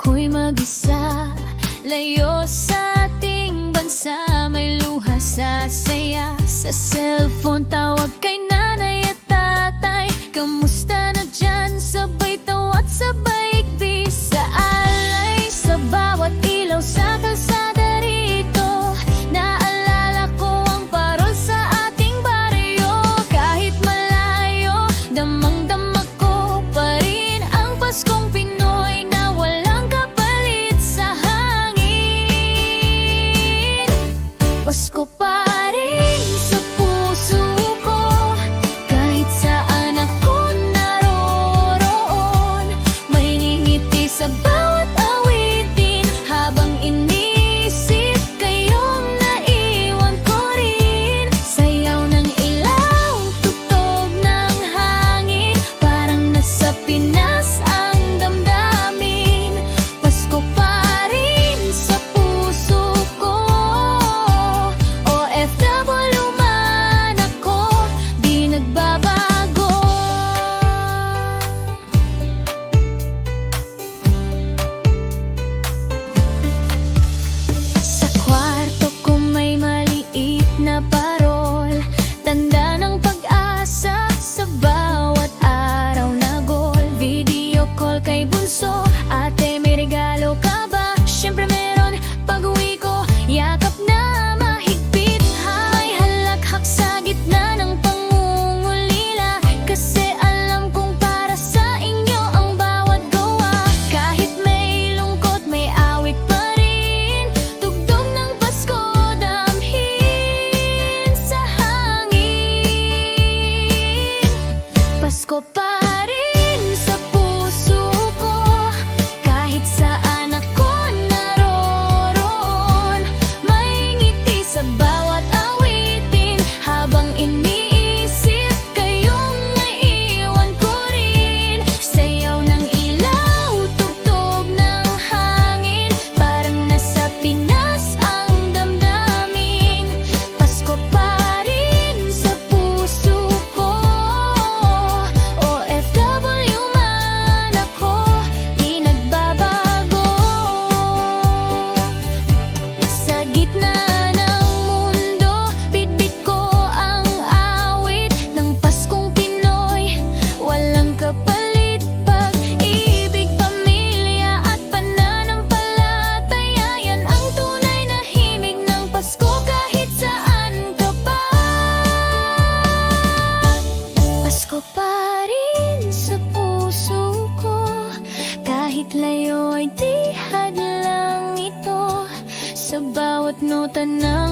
ako'y mag-isa. Layo sa ating bansa May luha sa saya. Sa cellphone tawag kay nanay at tatay. Kamusta na dyan? Sabay tawat sabay Pasko 未半宿 tanaw-tanaw